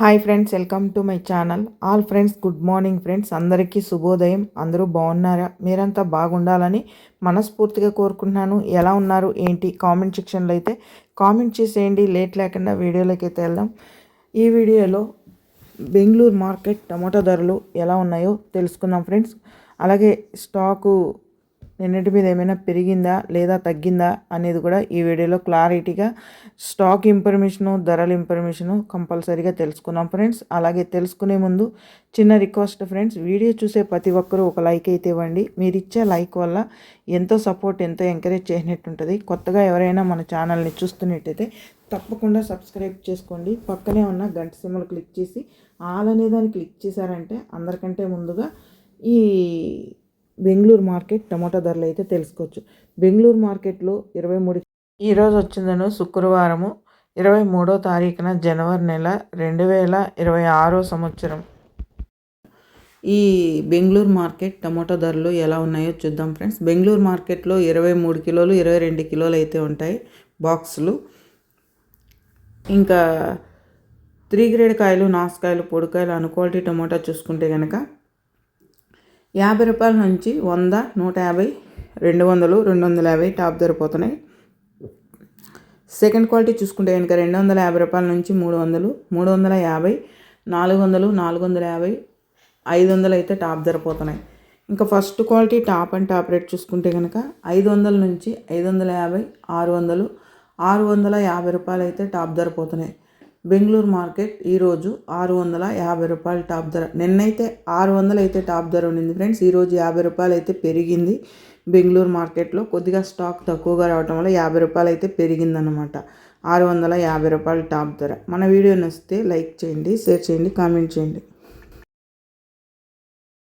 Hi friends welcome to my channel. All friends good morning friends. అందరికీ శుభోదయం. అందరూ బాగున్నారా? మీరంతా బాగుండాలని మనస్ఫూర్తిగా కోరుకుంటున్నాను. ఎలా ఉన్నారు? ఏంటి? కామెంట్ సెక్షన్లో అయితే కామెంట్ చేసేయండి. లేట్ లేకుండా వీడియోలోకి అయితే వెళ్దాం. ఈ వీడియోలో బెంగళూరు మార్కెట్ టమాటా ధరలు ఎలా ఉన్నాయో తెలుసుకుందాం ఫ్రెండ్స్. అలాగే స్టాకు నిన్నటి మీద ఏమైనా పెరిగిందా లేదా తగ్గిందా అనేది కూడా ఈ వీడియోలో క్లారిటీగా స్టాక్ ఇన్ఫర్మేషను ధరల ఇన్ఫర్మేషను కంపల్సరీగా తెలుసుకున్నాం ఫ్రెండ్స్. అలాగే తెలుసుకునే ముందు చిన్న రిక్వెస్ట్ ఫ్రెండ్స్ వీడియో చూసే ప్రతి ఒక్కరూ ఒక లైక్ అయితే ఇవ్వండి. మీరు ఇచ్చే లైక్ వల్ల ఎంతో సపోర్ట్ ఎంతో ఎంకరేజ్ చేసినట్టు ఉంటుంది కొత్తగా ఎవరైనా మన ఛానల్ని చూస్తున్నట్టయితే తప్పకుండా సబ్స్క్రైబ్ చేసుకోండి. పక్కనే ఉన్న గంట సిమ్మలు క్లిక్ చేసి ఆల్ అనే దాన్ని క్లిక్ చేశారంటే అందరికంటే ముందుగా ఈ బెంగళూరు మార్కెట్ టమాటా ధరలు అయితే తెలుసుకోవచ్చు. బెంగళూరు మార్కెట్లో ఇరవై మూడు ఈరోజు వచ్చిందను శుక్రవారము ఇరవై మూడో తారీఖున జనవరి నెల రెండు వేల ఇరవై ఆరో సంవత్సరం. ఈ బెంగళూరు మార్కెట్ టమాటో ధరలు ఎలా ఉన్నాయో చూద్దాం ఫ్రెండ్స్. బెంగళూరు మార్కెట్లో ఇరవై మూడు కిలోలు ఇరవై రెండు కిలోలు అయితే ఉంటాయి బాక్సులు. ఇంకా త్రీ గ్రేడ్ కాయలు నాసుకాయలు పొడికాయలు అను క్వాలిటీ టమాటా చూసుకుంటే కనుక యాభై రూపాయల నుంచి వంద నూట యాభై రెండు వందలు రెండు వందల యాభై టాప్ ధరిపోతున్నాయి. సెకండ్ క్వాలిటీ చూసుకుంటే కనుక రెండు వందల యాభై రూపాయల నుంచి మూడు వందలు మూడు వందల యాభై నాలుగు వందలు నాలుగు వందల యాభై ఐదు వందలు అయితే టాప్ ధరిపోతున్నాయి. ఇంకా first quality top and top rate చూసుకుంటే కనుక ఐదు వందల నుంచి ఐదు వందల యాభై ఆరు వందలు ఆరు వందల యాభై రూపాయలు అయితే టాప్ ధరిపోతున్నాయి. బెంగళూరు మార్కెట్ ఈరోజు ఆరు వందల యాభై రూపాయలు టాప్ ధర. నిన్నైతే ఆరు వందలు అయితే టాప్ ధర ఉండింది ఫ్రెండ్స్. ఈరోజు యాభై రూపాయలు అయితే పెరిగింది. బెంగళూరు మార్కెట్లో కొద్దిగా స్టాక్ తక్కువగా రావడం వల్ల యాభై రూపాయలు అయితే పెరిగిందనమాట ఆరు వందల యాభై రూపాయలు టాప్ ధర. మన వీడియో నచ్చితే లైక్ చేయండి షేర్ చేయండి కామెంట్ చేయండి.